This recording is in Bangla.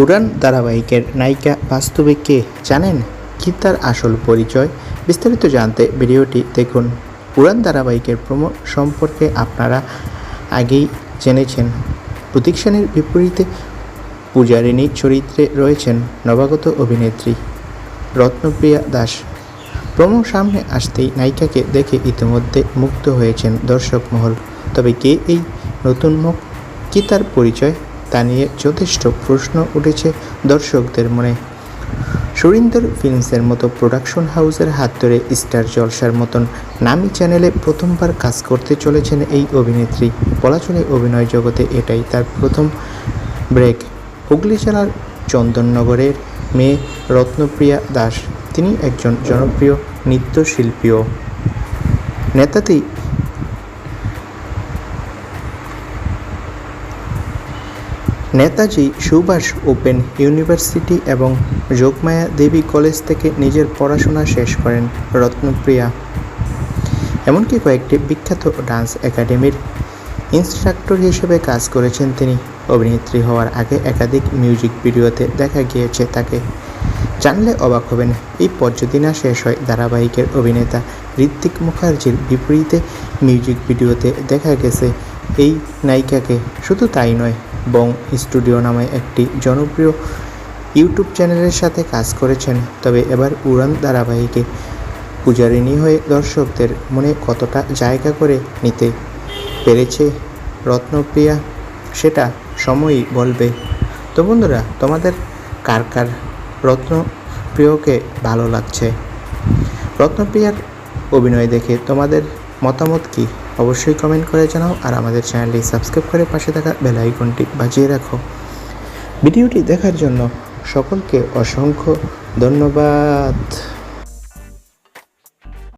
উড়ান ধারাবাহিকের নায়িকা বাস্তবে কে জানেন? কি তার আসল পরিচয়? বিস্তারিত জানতে ভিডিওটি দেখুন। উড়ান ধারাবাহিকের প্রমো সম্পর্কে আপনারা আগেই জেনেছেন। প্রতীক সেনের বিপরীতে পূজারিণী চরিত্রে রয়েছেন নবাগত অভিনেত্রী রত্নপ্রিয়া দাস। প্রমো সামনে আসতেই নায়িকাকে দেখে ইতিমধ্যে মুগ্ধ হয়েছেন দর্শক মহল। তবে কে এই নতুন মুখ? কি তার পরিচয়? তা নিয়ে যথেষ্ট প্রশ্ন উঠেছে দর্শকদের মনে। সুরিন্দর ফিল্মসের মতো প্রোডাকশন হাউসের হাত ধরে স্টার জলসার মতন নামি চ্যানেলে প্রথমবার কাজ করতে চলেছেন এই অভিনেত্রী। বলা চলে অভিনয় জগতে এটাই তার প্রথম ব্রেক। হুগলি জেলার চন্দননগরের মেয়ে রত্নপ্রিয়া দাস, তিনি একজন জনপ্রিয় নৃত্যশিল্পীও। নেতাতি নেতাজি সুভাষ ওপেন ইউনিভার্সিটি এবং যোগমায়া দেবী কলেজ থেকে নিজের পড়াশোনা শেষ করেন রত্নপ্রিয়া। এমনকি কয়েকটি বিখ্যাত ডান্স একাডেমির ইনস্ট্রাক্টর হিসেবে কাজ করেছেন তিনি। অভিনেত্রী হওয়ার আগে একাধিক মিউজিক ভিডিওতে দেখা গিয়েছে তাকে। জানলে অবাক হবেন, এই পর্যদিনা শেষ হয় ধারাবাহিকের অভিনেতা ঋত্বিক মুখার্জির বিপরীতে মিউজিক ভিডিওতে দেখা গেছে এই নায়িকাকে। শুধু তাই নয় বং স্টুডিও নামে একটি জনপ্রিয় ইউটিউব চ্যানেলের সাথে কাজ করেছেন। তবে এবার উড়ান ধারাবাহিকে পূজারিণী হয়ে দর্শকদের মনে কতটা জায়গা করে নিতে পেরেছে রত্নপ্রিয়া, সেটা সময়ই বলবে। তো বন্ধুরা, তোমাদের কার কার রত্নপ্রিয়কে ভালো লাগছে? রত্নপ্রিয়ার অভিনয় দেখে তোমাদের মতামত কি? অবশ্যই কমেন্ট করে জানাও আর আমাদের চ্যানেলটি সাবস্ক্রাইব করে পাশে থাকা বেল আইকনটি বাজিয়ে রাখো। ভিডিওটি দেখার জন্য সকলকে অসংখ্য ধন্যবাদ।